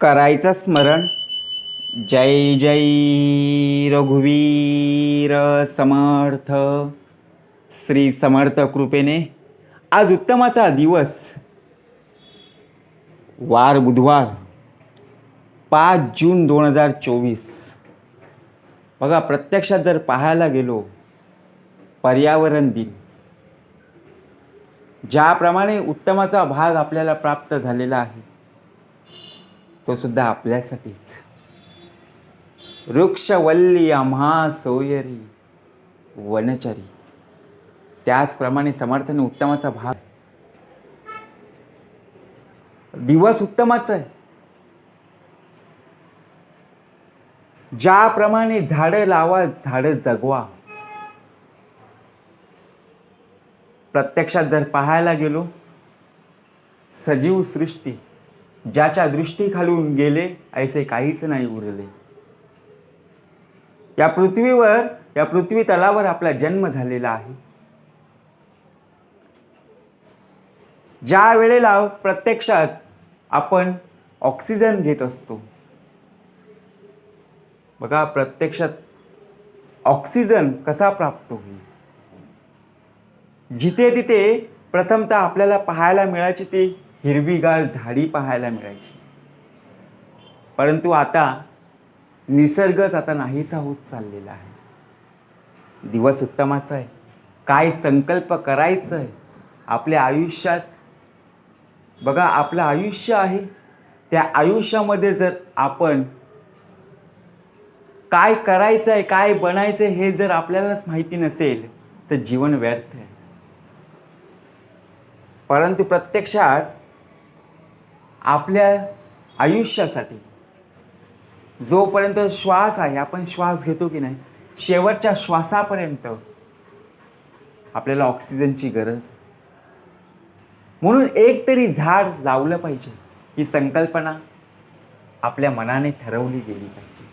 करायचं स्मरण. जय जय रघुवीर समर्थ. श्री समर्थ कृपेने आज उत्तमाचा दिवस. वार बुधवार पाच जून दोन हजार चोवीस. बघा प्रत्यक्षात जर पाहायला गेलो पर्यावरण दिन. ज्याप्रमाणे उत्तमाचा भाग आपल्याला प्राप्त झालेला आहे. तो सुद्धा आपल्यासाठीच. वृक्षवल्ली आम्हा सोयरी वनचरी. त्याचप्रमाणे समर्थने उत्तमाचा भाग. दिवस उत्तमाचा आहे. ज्याप्रमाणे झाडं लावा झाडं जगवा. प्रत्यक्षात जर पाहायला गेलो सजीव सृष्टी. ज्याच्या दृष्टीखालून गेले ऐसे काहीच नाही उरले. या पृथ्वीवर या पृथ्वी तलावर आपला जन्म झालेला आहे. ज्या वेळेला प्रत्यक्षात आपण ऑक्सिजन घेत असतो बघा प्रत्यक्षात ऑक्सिजन कसा प्राप्त होईल? जिथे तिथे प्रथमतः आपल्याला पाहायला मिळायची ती हिरवीगार झाडी पाहायला मिळायची. परंतु आता निसर्गच आता नाहीसा होत चाललेला आहे. दिवस उत्तमाचा आहे. काय संकल्प करायचं आहे आपल्या आयुष्यात? बघा आपलं आयुष्य आहे. त्या आयुष्यामध्ये जर आपण काय करायचं आहे काय बनायचं आहे हे जर आपल्यालाच माहिती नसेल तर जीवन व्यर्थ आहे. परंतु प्रत्यक्षात आपल्या आयुष्यासाठी. जोपर्यंत श्वास आहे आपण श्वास घेतो की नाही? शेवटच्या श्वासापर्यंत आपल्याला ऑक्सिजनची गरज म्हणून एक तरी झाड लावलं पाहिजे. ही संकल्पना आपल्या मनाने ठरवली गेली पाहिजे.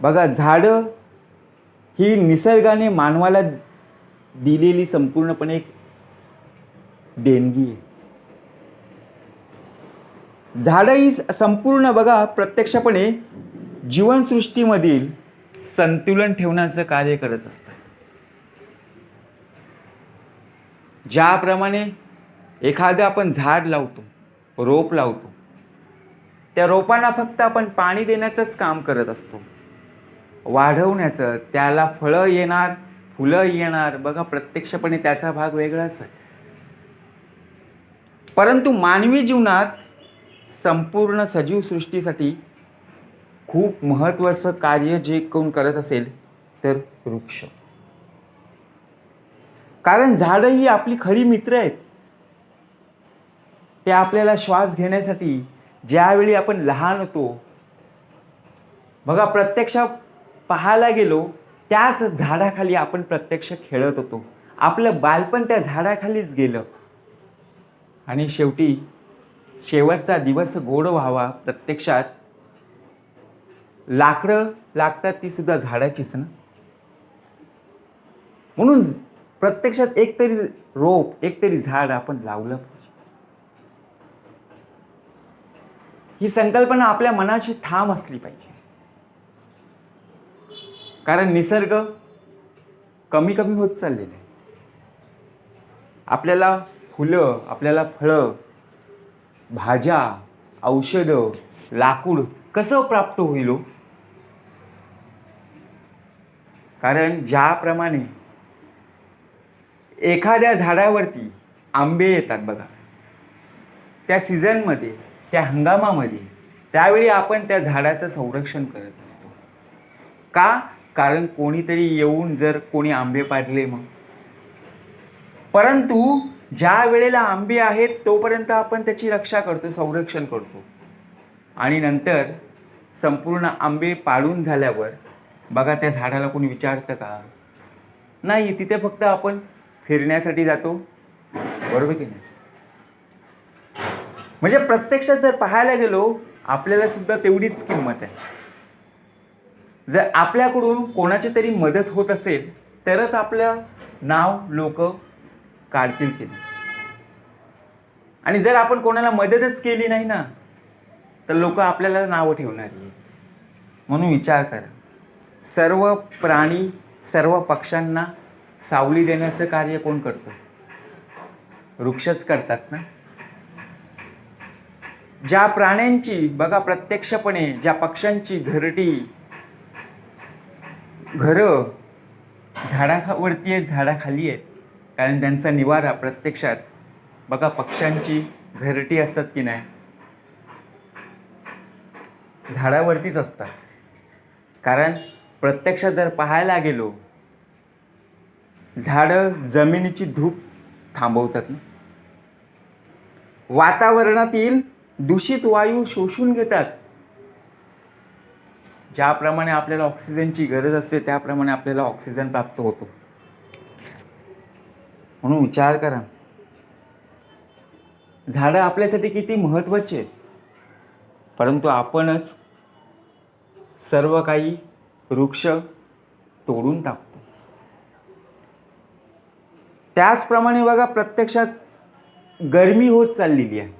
बघा झाडं ही निसर्गाने मानवाला दिलेली संपूर्णपणे एक देणगी आहे. झाडं ही संपूर्ण बघा प्रत्यक्षपणे जीवनसृष्टीमधील संतुलन ठेवण्याचं कार्य करत असतात ज्याप्रमाणे एखादं आपण झाड लावतो रोप लावतो त्या रोपांना फक्त आपण पाणी देण्याचंच काम करत असतो. वाढवण्याचं त्याला फळं येणार फुलं येणार बघा प्रत्यक्षपणे त्याचा भाग वेगळाच आहे. परंतु मानवी जीवनात संपूर्ण सजीव सृष्टीसाठी खूप महत्त्वाचं कार्य जे कोण करत असेल तर वृक्ष. कारण झाडं ही आपली खरी मित्र आहेत. ते आपल्याला श्वास घेण्यासाठी ज्यावेळी आपण लहान होतो बघा प्रत्यक्ष पाहायला गेलो त्याच झाडाखाली आपण प्रत्यक्ष खेळत होतो. आपलं बालपण त्या झाडाखालीच गेलं. आणि शेवटी शेवटचा दिवस गोड व्हावा प्रत्यक्षात. लाकडं लागतात ती सुद्धा झाडाचीच ना. म्हणून प्रत्यक्षात एक तरी रोप एक तरी झाड आपण लावलं पाहिजे. ही संकल्पना आपल्या मनाची ठाम असली पाहिजे. कारण निसर्ग कमी कमी होत चाललेलं आहे. आपल्याला फुलं आपल्याला फळं भाज्या औषधं लाकूड कसं प्राप्त होईल हो? कारण ज्याप्रमाणे एखाद्या झाडावरती आंबे येतात बघा त्या सीझनमध्ये त्या हंगामामध्ये त्यावेळी आपण त्या झाडाचं संरक्षण करत असतो. का? कारण कोणीतरी येऊन जर कोणी आंबे पाडले मग. परंतु ज्या वेळेला आंबे आहेत तोपर्यंत आपण त्याची रक्षा करतो संरक्षण करतो. आणि नंतर संपूर्ण आंबे पाडून झाल्यावर बघा त्या झाडाला कोणी विचारतं का? नाही तिथे फक्त आपण फिरण्यासाठी जातो. बरोबर की नाही? म्हणजे प्रत्यक्षात जर पाहायला गेलो आपल्याला सुद्धा तेवढीच किंमत आहे. जर आपल्याकडून कोणाची तरी मदत होत असेल तरच आपलं नाव लोक काढतील की नाही आणि जर आपण कोणाला मदतच केली नाही ना तर लोक आपल्याला नावं ठेवणार आहेत. म्हणून विचार करा. सर्व प्राणी सर्व पक्ष्यांना सावली देण्याचं कार्य कोण करतं? वृक्षच करतात ना? ज्या प्राण्यांची बघा प्रत्यक्षपणे ज्या पक्ष्यांची घरटी घरं झाडावरती आहेत झाडाखाली आहेत. कारण त्यांचा निवारा प्रत्यक्षात बघा पक्ष्यांची घरटी असतात की नाही? झाडावरतीच असतात. कारण प्रत्यक्षात जर पाहायला गेलो झाडं जमिनीची धूप थांबवतात ना? वातावरणातील दूषित वायू शोषून घेतात. ज्याप्रमाणे आपल्याला ऑक्सिजनची गरज असते त्याप्रमाणे आपल्याला ऑक्सिजन प्राप्त होतो. म्हणून विचार करा. झाडं आपल्यासाठी किती महत्त्वाची आहेत. परंतु आपणच सर्व काही वृक्ष तोडून टाकतो. त्याचप्रमाणे बघा प्रत्यक्षात गरमी होत चाललेली आहे.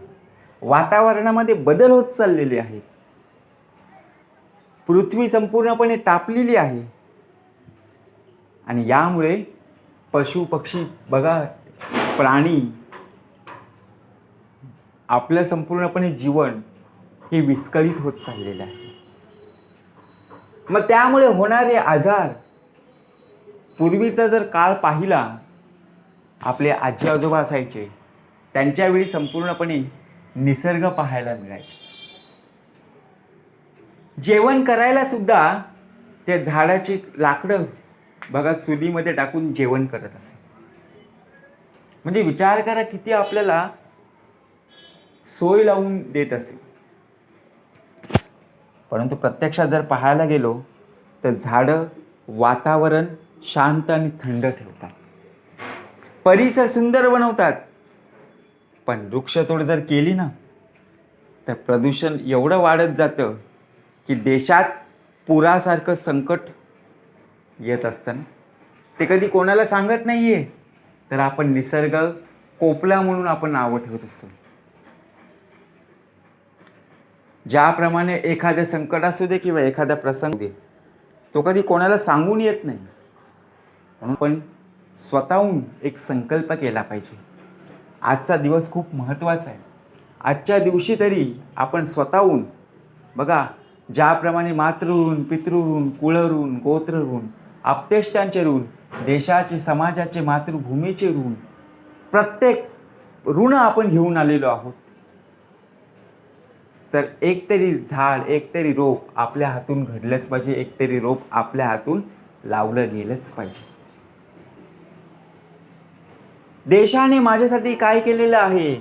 वातावरणामध्ये बदल होत चाललेले आहेत. पृथ्वी संपूर्णपणे तापलेली आहे. आणि यामुळे पशु पक्षी बघा प्राणी आपलं संपूर्णपणे जीवन हे विस्कळीत होत चाललेलं आहे. मग त्यामुळे होणारे आजार पूर्वीचा जर काळ पाहिला आपले आजी आजोबा असायचे त्यांच्यावेळी संपूर्णपणे निसर्ग पाहायला मिळायचे. जेवण करायला सुद्धा त्या झाडाची लाकडं बघा चुलीमध्ये टाकून जेवण करत असे म्हणजे विचार करा किती आपल्याला सोय लावून देत असे परंतु प्रत्यक्षात जर पाहायला गेलो तर झाडं वातावरण शांत आणि थंड ठेवतात. परिसर सुंदर बनवतात. पण वृक्षतोड जर केली ना तर प्रदूषण एवढं वाढत जातं की देशात पुरासारखं संकट येत असतं ते कधी कोणाला सांगत नाही आहे तर आपण निसर्ग कोपला म्हणून आपण नावं ठेवत असतो. ज्याप्रमाणे एखादं संकट असू दे किंवा एखादा प्रसंग दे तो कधी कोणाला सांगून येत नाही. म्हणून पण स्वतःहून एक संकल्प केला पाहिजे. आजचा दिवस खूप महत्त्वाचा आहे. आजच्या दिवशी तरी आपण स्वतःहून बघा ज्याप्रमाणे मातृऋण पितृऋण कुळऋण गोत्रऋण आपतेष्टांचे ऋण देशाचे समाजाचे मातृभूमीचे ऋण प्रत्येक ऋण आपण घेऊन आलेलो आहोत. तर एक तरी झाड एक तरी रोप आपल्या हातून घडलंच पाहिजे एक तरी रोप आपल्या हातून लावलं गेलंच पाहिजे. देशाने माझ्यासाठी काय केलेलं आहे?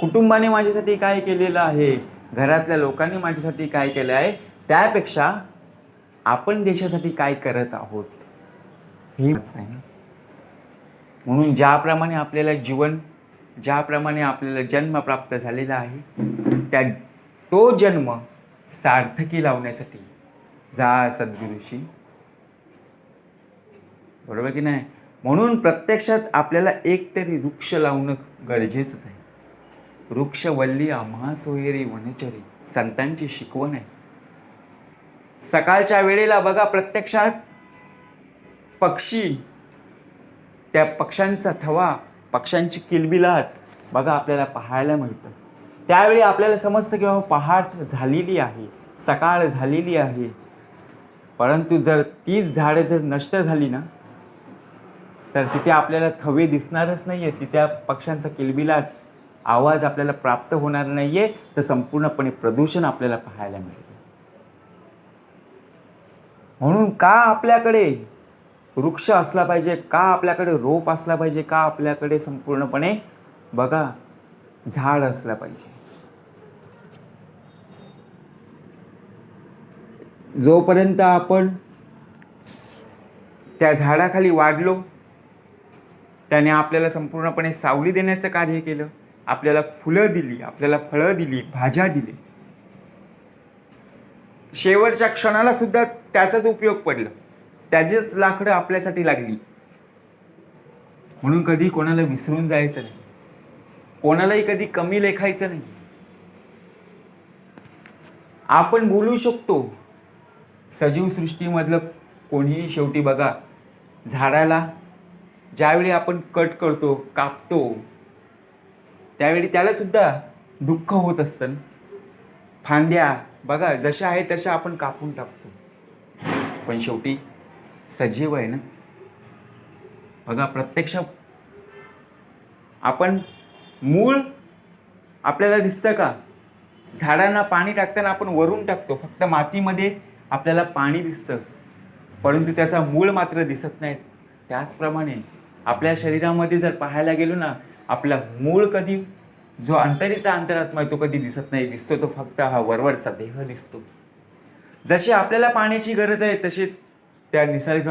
कुटुंबाने माझ्यासाठी काय केलेलं आहे? घरातल्या लोकांनी माझ्यासाठी काय केलं आहे? त्यापेक्षा आपण देशासाठी काय करत आहोत? हे आहे. म्हणून ज्याप्रमाणे आपल्याला जीवन ज्याप्रमाणे आपल्याला जन्म प्राप्त झालेला आहे त्या तो जन्म सार्थकी लावण्यासाठी जा सद्गुरूशी. बरोबर की नाही? म्हणून प्रत्यक्षात आपल्याला एक तरी वृक्ष लावणं गरजेचंच आहे. वृक्ष वल्ली आम्हा सोयरी वनचरी संतांची शिकवण आहे. सकाळच्या वेळेला बघा प्रत्यक्षात पक्षी त्या पक्ष्यांचा थवा पक्ष्यांची किलबिलाट बघा आपल्याला पाहायला मिळतं. त्यावेळी आपल्याला समजतं की बाबा पहाट झालेली आहे सकाळ झालेली आहे. परंतु जर तीच झाडं जर नष्ट झाली ना तर तिथे आपल्याला थवे दिसणारच नाही आहे तिथे पक्ष्यांचा किलबिलाट आवाज आपल्याला प्राप्त होणार नाही आहे तर संपूर्णपणे प्रदूषण आपल्याला पाहायला मिळेल. म्हणून का आपल्याकडे वृक्ष असला पाहिजे का आपल्याकडे रोप असला पाहिजे का आपल्याकडे संपूर्णपणे बघा झाड असलं पाहिजे. जोपर्यंत आपण त्या झाडाखाली वाढलो त्याने आपल्याला संपूर्णपणे सावली देण्याचं कार्य केलं आपल्याला फुलं दिली आपल्याला फळं दिली भाज्या दिली शेवटच्या क्षणाला सुद्धा त्याचाच उपयोग पडला. त्याचीच लाकडं आपल्यासाठी लागली. म्हणून कधी कोणाला विसरून जायचं नाही. कोणालाही कधी कमी लेखायचं नाही. आपण बोलू शकतो सजीव सृष्टीमधलं कोणीही शेवटी बघा झाडाला ज्यावेळी आपण कट करतो कापतो त्यावेळी त्याला सुद्धा दुःख होत असतं फांद्या बघा जशा आहे तशा आपण कापून टाकतो. पण शेवटी सजीव आहे ना? बघा प्रत्यक्ष आपण मूळ आपल्याला दिसतं का? झाडांना पाणी टाकताना आपण वरून टाकतो. फक्त मातीमध्ये आपल्याला पाणी दिसतं. परंतु त्याचा मूळ मात्र दिसत नाही त्याचप्रमाणे आपल्या शरीरामध्ये जर पाहायला गेलो ना आपला मूळ कधी जो अंतरीचा अंतरात्मा आहे तो कधी दिसत नाही दिसतो तो फक्त हा वरवरचा देह दिसतो. जशी आपल्याला पाण्याची गरज आहे तशी त्या निसर्ग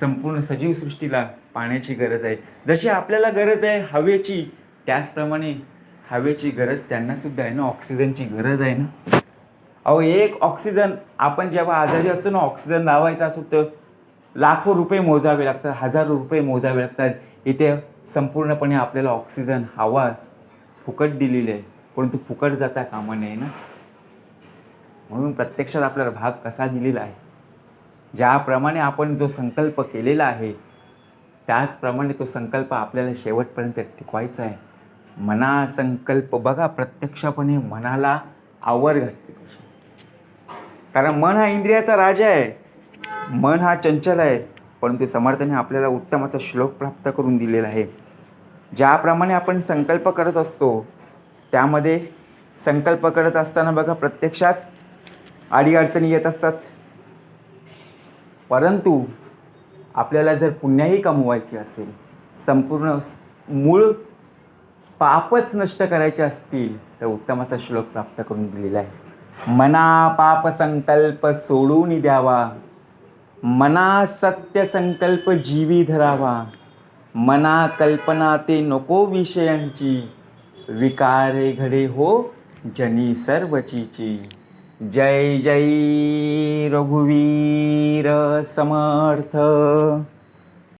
संपूर्ण सजीव सृष्टीला पाण्याची गरज आहे. जशी आपल्याला गरज आहे हवेची त्याचप्रमाणे हवेची गरज त्यांना सुद्धा आहे ना ऑक्सिजनची गरज आहे ना. अहो एक ऑक्सिजन आपण जेव्हा आजारी असतो ना ऑक्सिजन लावायचा असतो तर लाखो रुपये मोजावे लागतात हजारो रुपये मोजावे लागतात. इथे संपूर्णपणे आपल्याला ऑक्सिजन हवा फुकट दिलेली आहे. परंतु फुकट जाता कामा नये ना. म्हणून प्रत्यक्षात आपल्याला भाग कसा दिलेला आहे? ज्याप्रमाणे आपण जो संकल्प केलेला आहे त्याचप्रमाणे तो संकल्प आपल्याला शेवटपर्यंत टिकवायचा आहे. मना संकल्प बघा प्रत्यक्षपणे मनाला आवर घातली पाहिजे कारण मन हा इंद्रियाचा राजा आहे. मन हा चंचल आहे. परंतु समर्थाने आपल्याला उत्तमाचा श्लोक प्राप्त करून दिलेला आहे. ज्याप्रमाणे आपण संकल्प करत असतो त्यामध्ये संकल्प करत असताना बघा प्रत्यक्षात अडीअडचणी येत असतात. परंतु आपल्याला जर पुण्याही कमवायची असेल संपूर्ण मूळ पापच नष्ट करायचे असतील तर उत्तमाचा श्लोक प्राप्त करून दिलेला आहे. मना पाप संकल्प सोडून द्यावा. मना सत्य संकल्प जीवी धरावा. मना कल्पना ते नको विषयांची. विकारे घडे हो जनी सर्वचीची. जय जय रघुवीर समर्थ.